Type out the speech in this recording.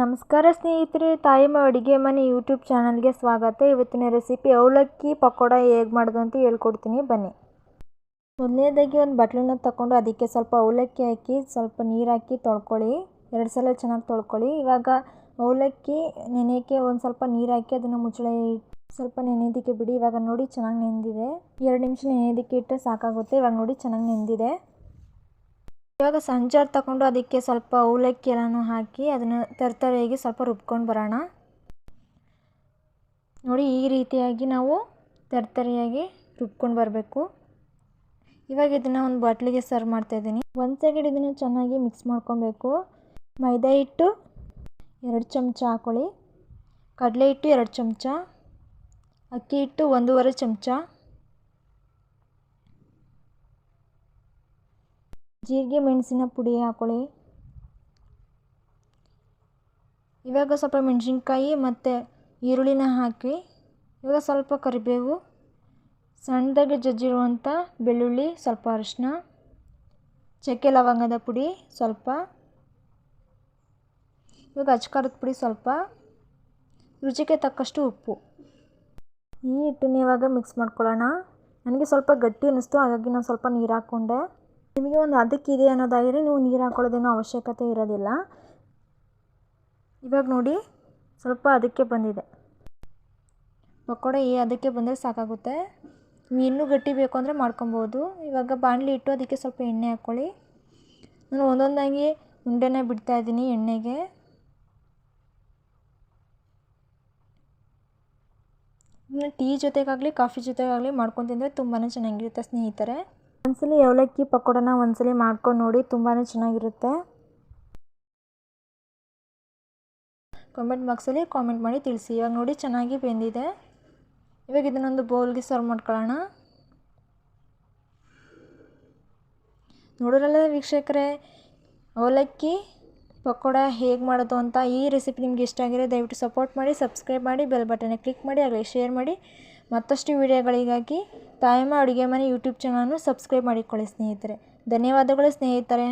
ನಮಸ್ಕಾರ ಸ್ನೇಹಿತರೆ, ತಾಯಮ್ಮ ಅಡುಗೆ ಮನೆ ಯೂಟ್ಯೂಬ್ ಚಾನಲ್ಗೆ ಸ್ವಾಗತ. ಇವತ್ತಿನ ರೆಸಿಪಿ ಅವಲಕ್ಕಿ ಪಕೋಡ ಹೇಗೆ ಮಾಡೋದು ಅಂತ ಹೇಳ್ಕೊಡ್ತೀನಿ. ಬನ್ನಿ. ಮೊದಲನೇದಾಗಿ ಒಂದು ಬಟ್ಲನ್ನ ತಗೊಂಡು ಅದಕ್ಕೆ ಸ್ವಲ್ಪ ಅವಲಕ್ಕಿ ಹಾಕಿ, ಸ್ವಲ್ಪ ನೀರು ಹಾಕಿ ತೊಳ್ಕೊಳ್ಳಿ. ಎರಡು ಸಲ ಚೆನ್ನಾಗಿ ತೊಳ್ಕೊಳ್ಳಿ. ಇವಾಗ ಅವಲಕ್ಕಿ ನೆನೆಯೋಕ್ಕೆ ಒಂದು ಸ್ವಲ್ಪ ನೀರು ಹಾಕಿ ಅದನ್ನು ಮುಚ್ಚಳ ಸ್ವಲ್ಪ ನೆನೆಯೋದಕ್ಕೆ ಬಿಡಿ. ಇವಾಗ ನೋಡಿ ಚೆನ್ನಾಗಿ ನೆಂದಿದೆ. ಎರಡು ನಿಮಿಷ ನೆನೆಯೋದಕ್ಕೆ ಇಟ್ಟರೆ ಸಾಕಾಗುತ್ತೆ. ಇವಾಗ ನೋಡಿ ಚೆನ್ನಾಗಿ ನೆಂದಿದೆ. ಇವಾಗ ಸಂಜಾರ್ ತಗೊಂಡು ಅದಕ್ಕೆ ಸ್ವಲ್ಪ ಅವಲಕ್ಕಿ ಎಲ್ಲನೂ ಹಾಕಿ ಅದನ್ನು ತರ್ತರಿಯಾಗಿ ಸ್ವಲ್ಪ ರುಬ್ಕೊಂಡು ಬರೋಣ. ನೋಡಿ ಈ ರೀತಿಯಾಗಿ ನಾವು ತರ್ತರಿಯಾಗಿ ರುಬ್ಕೊಂಡು ಬರಬೇಕು. ಇವಾಗ ಇದನ್ನು ಒಂದು ಬಾಟ್ಲಿಗೆ ಸರ್ವ್ ಮಾಡ್ತಾ ಮಾಡ್ತಾಯಿದ್ದೀನಿ ಒಂದು ಸೈಡ್ ಇದನ್ನು ಚೆನ್ನಾಗಿ ಮಿಕ್ಸ್ ಮಾಡ್ಕೊಬೇಕು. ಮೈದಾ ಹಿಟ್ಟು ಎರಡು ಚಮಚ ಹಾಕೊಳ್ಳಿ. ಕಡಲೆ ಹಿಟ್ಟು ಎರಡು ಚಮಚ. ಅಕ್ಕಿ ಹಿಟ್ಟು ಒಂದೂವರೆ ಚಮಚ. ಜೀರಿಗೆ, ಮೆಣಸಿನ ಪುಡಿ ಹಾಕೊಳ್ಳಿ. ಇವಾಗ ಸ್ವಲ್ಪ ಮೆಣಸಿನ್ಕಾಯಿ ಮತ್ತು ಈರುಳ್ಳಿನ ಹಾಕಿ, ಇವಾಗ ಸ್ವಲ್ಪ ಕರಿಬೇವು, ಸಣ್ಣದಾಗಿ ಜಜ್ಜಿರುವಂಥ ಬೆಳ್ಳುಳ್ಳಿ, ಸ್ವಲ್ಪ ಅರಿಶಿನ, ಚಕ್ಕೆ ಲವಂಗದ ಪುಡಿ ಸ್ವಲ್ಪ, ಇವಾಗ ಅಚ್ಕಾರದ ಪುಡಿ ಸ್ವಲ್ಪ, ರುಚಿಗೆ ತಕ್ಕಷ್ಟು ಉಪ್ಪು. ಈ ಹಿಟ್ಟನ್ನು ಇವಾಗ ಮಿಕ್ಸ್ ಮಾಡ್ಕೊಳ್ಳೋಣ. ನನಗೆ ಸ್ವಲ್ಪ ಗಟ್ಟಿ ಅನ್ನಿಸ್ತು, ಹಾಗಾಗಿ ನಾನು ಸ್ವಲ್ಪ ನೀರು ಹಾಕ್ಕೊಂಡೆ ನಿಮಗೆ ಒಂದು ಅದಕ್ಕಿದೆ ಅನ್ನೋದಾದರೆ ನೀವು ನೀರು ಹಾಕೊಳ್ಳೋದೇನೋ ಅವಶ್ಯಕತೆ ಇರೋದಿಲ್ಲ. ಇವಾಗ ನೋಡಿ, ಸ್ವಲ್ಪ ಅದಕ್ಕೆ ಬಂದಿದೆ. ಪಕೋಡ ಈ ಅದಕ್ಕೆ ಬಂದರೆ ಸಾಕಾಗುತ್ತೆ. ನೀವು ಇನ್ನೂ ಗಟ್ಟಿ ಬೇಕು ಅಂದರೆ ಮಾಡ್ಕೊಬೋದು. ಇವಾಗ ಬಾಣಲಿ ಇಟ್ಟು ಅದಕ್ಕೆ ಸ್ವಲ್ಪ ಎಣ್ಣೆ ಹಾಕ್ಕೊಳ್ಳಿ ನಾನು ಒಂದೊಂದಾಗಿ ಉಂಡೆನ ಬಿಡ್ತಾಯಿದ್ದೀನಿ ಎಣ್ಣೆಗೆ. ಟೀ ಜೊತೆಗಾಗಲಿ, ಕಾಫಿ ಜೊತೆಗಾಗಲಿ ಮಾಡ್ಕೊಂಡು ತಿಂದರೆ ತುಂಬಾ ಚೆನ್ನಾಗಿರುತ್ತೆ ಸ್ನೇಹಿತರೆ. ಒಂದ್ಸಲಿ ಅವಲಕ್ಕಿ ಪಕೋಡನ ಒಂದ್ಸಲಿ ಮಾಡ್ಕೊಂಡು ನೋಡಿ ತುಂಬಾ ಚೆನ್ನಾಗಿರುತ್ತೆ. ಕಾಮೆಂಟ್ ಬಾಕ್ಸಲ್ಲಿ ಕಾಮೆಂಟ್ ಮಾಡಿ ತಿಳಿಸಿ. ಇವಾಗ ನೋಡಿ ಚೆನ್ನಾಗಿ ಬೆಂದಿದೆ. ಇವಾಗ ಇದನ್ನೊಂದು ಬೌಲ್ಗೆ ಸರ್ವ್ ಮಾಡ್ಕೊಳ್ಳೋಣ. ನೋಡೋರಲ್ಲ ವೀಕ್ಷಕರೇ, ಅವಲಕ್ಕಿ ಪಕೋಡ ಹೇಗೆ ಮಾಡೋದು ಅಂತ ಈ ರೆಸಿಪಿ ನಿಮ್ಗೆ ಇಷ್ಟ ಆಗಿದೆ ದಯವಿಟ್ಟು ಸಪೋರ್ಟ್ ಮಾಡಿ ಸಬ್ಸ್ಕ್ರೈಬ್ ಮಾಡಿ ಬೆಲ್ ಬಟನ್ನ ಕ್ಲಿಕ್ ಮಾಡಿ ಆಗಲಿ ಶೇರ್ ಮಾಡಿ. ಮತ್ತಷ್ಟು ವಿಡಿಯೋಗಳಿಗಾಗಿ ತಾಯಮ್ಮ ಅಡುಗೆ ಮನೆ ಯೂಟ್ಯೂಬ್ ಚಾನಲನ್ನು ಸಬ್ಸ್ಕ್ರೈಬ್ ಮಾಡಿಕೊಳ್ಳಿ ಸ್ನೇಹಿತರೆ. ಧನ್ಯವಾದಗಳು ಸ್ನೇಹಿತರೆ.